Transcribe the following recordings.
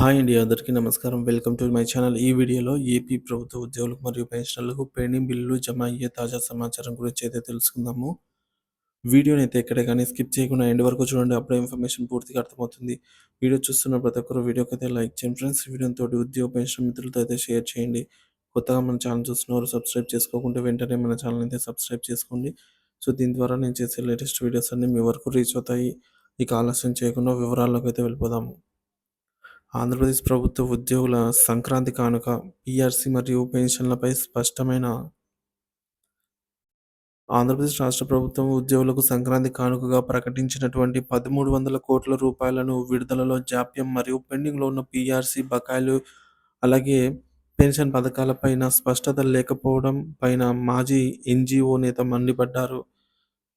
Hi అండి అందరికీ నమస్కారం. Welcome to my channel. ఈ వీడియోలో ఏపీ ప్రభుత్వ ఉద్యోగులకు మరియు పెన్షనర్లకు పెండింగ్ బిల్లులు జమ అయ్యే తాజా సమాచారం గురించి అయితే తెలుసుకుందాము. వీడియోని అయితే ఎక్కడ కానీ స్కిప్ చేయకుండా ఎండ్ వరకు చూడండి అప్పుడే ఇన్ఫర్మేషన్ పూర్తిగా అర్థమవుతుంది. వీడియో చూస్తున్న ప్రతి ఒక్కరు వీడియోకి అయితే లైక్ చేయండి ఫ్రెండ్స్. వీడియోతో ఉద్యోగ పెన్షన్ మిత్రులతో అయితే షేర్ చేయండి. కొత్తగా మన ఛానల్ చూస్తున్నవారు సబ్స్క్రైబ్ చేసుకోకుంటే వెంటనే మన ఛానల్ అయితే సబ్స్క్రైబ్ చేసుకోండి. సో దీని ద్వారా నేను చేసే లేటెస్ట్ వీడియోస్ అన్ని మీ వరకు రీచ్ అవుతాయి. ఇక ఆలస్యం చేయకుండా వివరాల్లోకి అయితే వెళ్ళిపోదాము. ఆంధ్రప్రదేశ్ ప్రభుత్వ ఉద్యోగుల సంక్రాంతి కానుక పిఆర్సి మరియు పెన్షన్లపై స్పష్టమైన ఆంధ్రప్రదేశ్ రాష్ట్ర ప్రభుత్వం ఉద్యోగులకు సంక్రాంతి కానుకగా ప్రకటించినటువంటి పదమూడు వందల కోట్ల రూపాయలను విడుదలలో జాప్యం మరియు పెండింగ్లో ఉన్న పీఆర్సీ బకాయిలు అలాగే పెన్షన్ పథకాలపైన స్పష్టత లేకపోవడం పైన మాజీ ఎన్జిఓ నేత మండిపడ్డారు.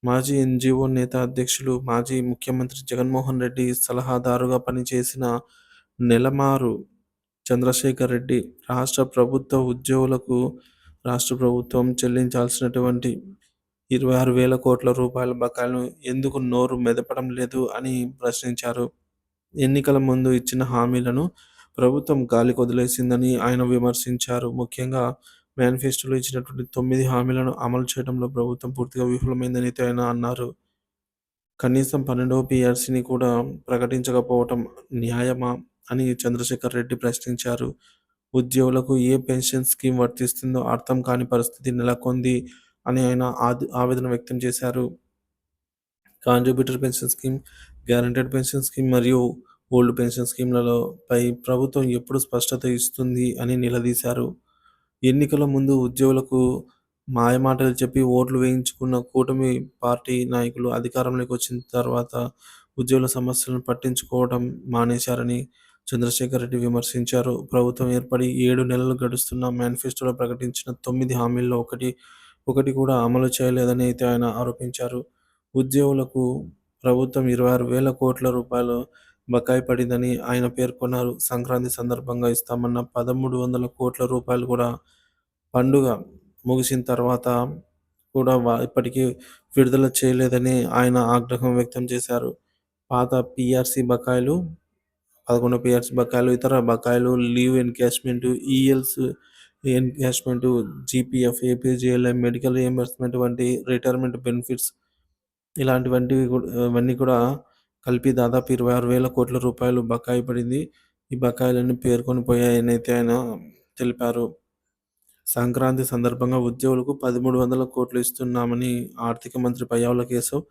మాజీ ఎన్జిఓ నేత అధ్యక్షులు మాజీ ముఖ్యమంత్రి జగన్మోహన్ రెడ్డి సలహాదారుగా పనిచేసిన నెలమారు చంద్రశేఖర్ రెడ్డి రాష్ట్ర ప్రభుత్వ ఉద్యోగులకు రాష్ట్ర ప్రభుత్వం చెల్లించాల్సినటువంటి ఇరవై ఆరు వేల కోట్ల రూపాయల బకాయిలను ఎందుకు నోరు మెదపడం లేదు అని ప్రశ్నించారు. ఎన్నికల ముందు ఇచ్చిన హామీలను ప్రభుత్వం గాలి కొదిలేసిందని ఆయన విమర్శించారు. ముఖ్యంగా మేనిఫెస్టోలో ఇచ్చినటువంటి తొమ్మిది హామీలను అమలు చేయడంలో ప్రభుత్వం పూర్తిగా విఫలమైందని ఆయన అన్నారు. కనీసం పన్నెండవ పిఆర్సీని కూడా ప్రకటించకపోవటం న్యాయమా? అని చంద్రశేఖర్ రెడ్డి ప్రశ్నించారు. ఉద్యోగులకు ఏ పెన్షన్ స్కీమ్ వర్తిస్తుందో అర్థం కాని పరిస్థితి నెలకొంది అని ఆయన ఆవేదన వ్యక్తం చేశారు. Contributor pension scheme guaranteed pension scheme మరియు ఓల్డ్ పెన్షన్ స్కీమ్లలో పై ప్రభుత్వం ఎప్పుడు స్పష్టత ఇస్తుంది అని నిలదీశారు. ఎన్నికల ముందు ఉద్యోగులకు మాయమాటలు చెప్పి ఓట్లు వేయించుకున్న కూటమి పార్టీ నాయకులు అధికారంలోకి వచ్చిన తర్వాత ఉద్యోగుల సమస్యలను పట్టించుకోవడం మానేశారని చంద్రశేఖర్ రెడ్డి విమర్శించారు. ప్రభుత్వం ఏర్పడి ఏడు నెలలు గడుస్తున్న మేనిఫెస్టోలో ప్రకటించిన తొమ్మిది హామీల్లో ఒకటి ఒకటి కూడా అమలు చేయలేదని అయితే ఆయన ఆరోపించారు. ఉద్యోగులకు ప్రభుత్వం ఇరవై ఆరు వేల కోట్ల రూపాయలు బకాయి పడిందని ఆయన పేర్కొన్నారు. సంక్రాంతి సందర్భంగా ఇస్తామన్న పదమూడు వందల కోట్ల రూపాయలు కూడా పండుగ ముగిసిన తర్వాత కూడా ఇప్పటికీ విడుదల చేయలేదని ఆయన ఆగ్రహం వ్యక్తం చేశారు. పాత పిఆర్సీ బకాయిలు పదకొండు పేయర్స్ బకాయిలు ఇతర బకాయిలు leave encashment ELs encashment GPF APGLI medical reimbursement వంటి రిటైర్మెంట్ బెనిఫిట్స్ ఇలాంటివంటివి ఇవన్నీ కూడా కలిపి దాదాపు ఇరవై ఆరు వేల కోట్ల రూపాయలు బకాయి పడింది. ఈ బకాయిలన్నీ పేర్కొని పోయాయని అయితే ఆయన తెలిపారు. సంక్రాంతి సందర్భంగా ఉద్యోగులకు పదమూడు వందల కోట్లు ఇస్తున్నామని ఆర్థిక మంత్రి పయ్యావుల కేశవ్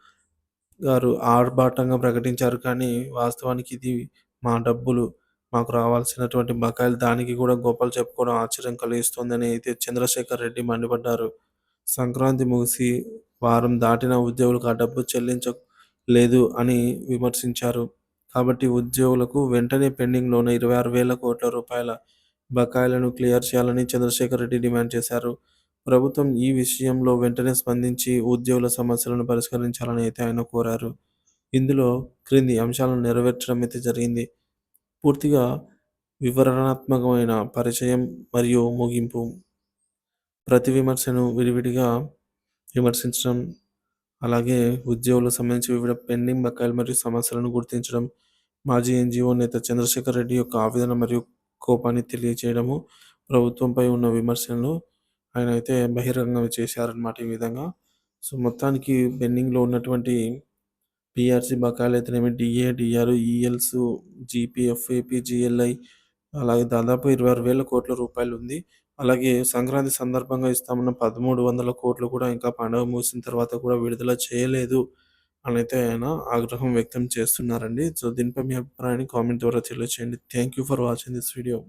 గారు ఆర్భాటంగా ప్రకటించారు కానీ వాస్తవానికి ఇది మా డబ్బులు మాకు రావాల్సినటువంటి బకాయిలు దానికి కూడా గోపాల్ చెప్పుకోవడం ఆశ్చర్యం కలిగిస్తోందని అయితే చంద్రశేఖర్ రెడ్డి మండిపడ్డారు. సంక్రాంతి ముగిసి వారం దాటిన ఉద్యోగులకు ఆ డబ్బు చెల్లించలేదు అని విమర్శించారు. కాబట్టి ఉద్యోగులకు వెంటనే పెండింగ్లో ఉన్న ఇరవై ఆరు వేల కోట్ల రూపాయల బకాయిలను క్లియర్ చేయాలని చంద్రశేఖర్ రెడ్డి డిమాండ్ చేశారు. ప్రభుత్వం ఈ విషయంలో వెంటనే స్పందించి ఉద్యోగుల సమస్యలను పరిష్కరించాలని అయితే ఆయన కోరారు. ఇందులో క్రింది అంశాలను నెరవేర్చడం అయితే జరిగింది. పూర్తిగా వివరణాత్మకమైన పరిచయం మరియు ముగింపు. ప్రతి విమర్శను విడివిడిగా విమర్శించడం అలాగే ఉద్యోగులకు సంబంధించి వివిధ పెండింగ్ బకాయిలు మరియు సమస్యలను గుర్తించడం మాజీ ఎన్జిఓ నేత చంద్రశేఖర్ రెడ్డి యొక్క ఆవేదన మరియు కోపాన్ని తెలియచేయడము ప్రభుత్వంపై ఉన్న విమర్శలను ఆయన అయితే బహిరంగం చేశారనమాట ఈ విధంగా. సో మొత్తానికి పెండింగ్లో ఉన్నటువంటి పిఆర్సీ బకాయిలు అయితేనేమి? DA DR ELs GPF APGLI అలాగే దాదాపు ఇరవై ఆరు వేల కోట్ల రూపాయలు ఉంది. అలాగే సంక్రాంతి సందర్భంగా ఇస్తామన్న పదమూడు వందల కోట్లు కూడా ఇంకా పండుగ ముగిసిన తర్వాత కూడా విడుదల చేయలేదు అని అయితే ఆయన ఆగ్రహం వ్యక్తం చేస్తున్నారండి. సో దీనిపై మీ అభిప్రాయాన్ని కామెంట్ ద్వారా తెలియచేయండి. Thank you for watching this video